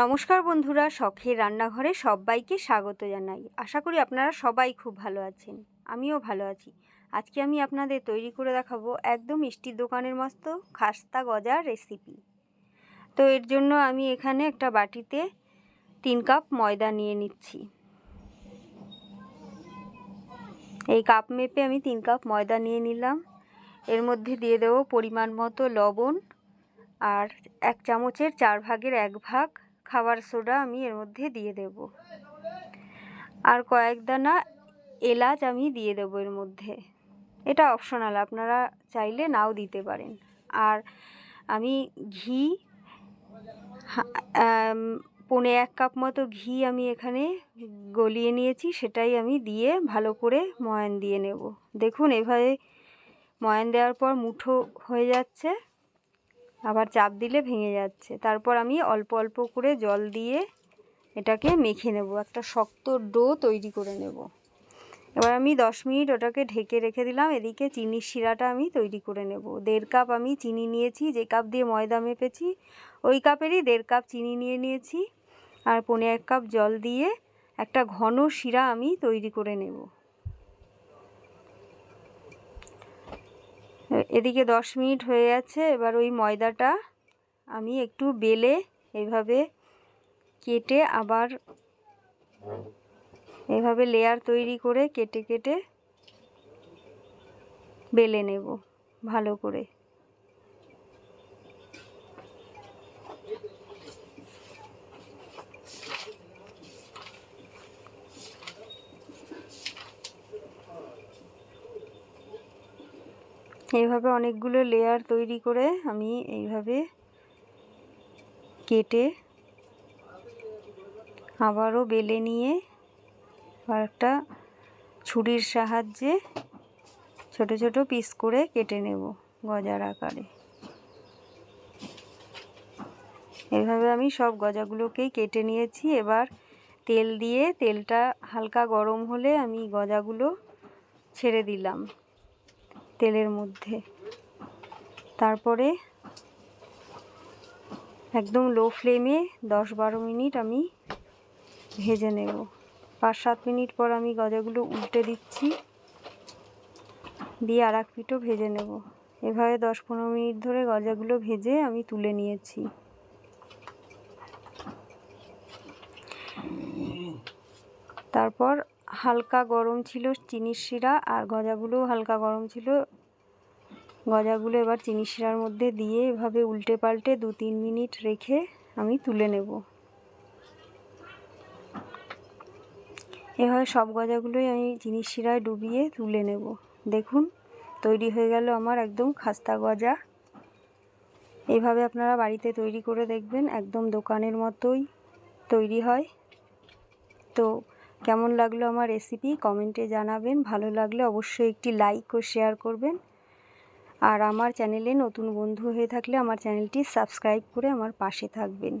নমস্কার বন্ধুরা, শখের রান্নাঘরে সবাইকে স্বাগত জানাই। আশা করি আপনারা সবাই খুব ভালো আছেন। আমিও ভালো আছি। আজকে আমি আপনাদের তৈরি করে দেখাবো একদম মিষ্টির দোকানের মতো খাস্তা গজার রেসিপি তো এর জন্য আমি এখানে একটা বাটিতে তিন কাপ ময়দা নিয়ে নিচ্ছি। এই কাপ মেপে আমি তিন কাপ ময়দা নিয়ে নিলাম। এর মধ্যে দিয়ে দেবো পরিমাণ মতো লবণ আর এক চামচের চার ভাগের এক ভাগ খাবার সোডা আমি এর মধ্যে দিয়ে দেব। আর কয়েক দানা এলাচ আমি দিয়ে দেবো এর মধ্যে। এটা অপশনাল আপনারা চাইলে নাও দিতে পারেন। আর আমি ঘি পনে এক কাপ মতো ঘি আমি এখানে গলিয়ে নিয়েছি, সেটাই আমি দিয়ে ভালো করে ময়ান দিয়ে নেব। দেখুন, এভাবে ময়ান দেওয়ার পর মুঠো হয়ে যাচ্ছে। আবার চাপ দিলে ভেঙে যাচ্ছে। তারপর আমি অল্প অল্প করে জল দিয়ে এটাকে মেখে নেব। একটা শক্ত ডো তৈরি করে নেব। এবার আমি দশ মিনিট ওটাকে ঢেকে রেখে দিলাম। এদিকে চিনির শিরাটা আমি তৈরি করে নেব। দেড় কাপ আমি চিনি নিয়েছি। যে কাপ দিয়ে ময়দা মেপেছি, ওই কাপেরই দেড় কাপ চিনি নিয়ে নিয়েছি। আর পনে এক কাপ জল দিয়ে একটা ঘন শিরা আমি তৈরি করে নেব। এদিকে দশ মিনিট হয়ে গেছে, এবার ওই ময়দাটা আমি একটু বেলে এভাবে কেটে আবার এভাবে লেয়ার তৈরি করে কেটে কেটে বেলে নেব ভালো করে। এইভাবে অনেকগুলো লেয়ার তৈরি করে আমি এইভাবে কেটে আবারও বেলে নিয়ে আর একটা ছুরির সাহায্যে ছোট ছোট পিস করে কেটে নেব গজার আকারে। এভাবে আমি সব গজাগুলোকেই কেটে নিয়েছি। এবার তেল দিয়ে তেলটা হালকা গরম হলে আমি গজাগুলো ছেড়ে দিলাম। তেলের মধ্যে। তারপরে একদম লো ফ্লেমে দশ বারো মিনিট আমি ভেজে নেব। পাঁচ সাত মিনিট পর আমি গজাগুলো উল্টে দিচ্ছি, দিয়ে আর এক পিঠও ভেজে নেব। এভাবে দশ পনেরো মিনিট ধরে গজাগুলো ভেজে আমি তুলে নিয়েছি। তারপর হালকা গরম ছিল চিনির শিরা আর গজাগুলোও হালকা গরম ছিল। গজাগুলো এবার চিনি শিরার মধ্যে দিয়ে এভাবে উল্টে পাল্টে দু তিন মিনিট রেখে আমি তুলে নেব। এভাবে সব গজাগুলোই আমি চিনি শিরায় ডুবিয়ে তুলে নেব। দেখুন, তৈরি হয়ে গেল আমার একদম খাস্তা গজা। এভাবে আপনারা বাড়িতে তৈরি করে দেখবেন, একদম দোকানের মতোই তৈরি হয়। তো কেমন লাগল আমার রেসিপি কমেন্টে জানাবেন। ভালো লাগলে অবশ্যই একটি লাইক ও শেয়ার করবেন। আর আমার চ্যানেলে নতুন বন্ধু হয়ে থাকলে আমার চ্যানেলটি সাবস্ক্রাইব করে আমার পাশে থাকবেন।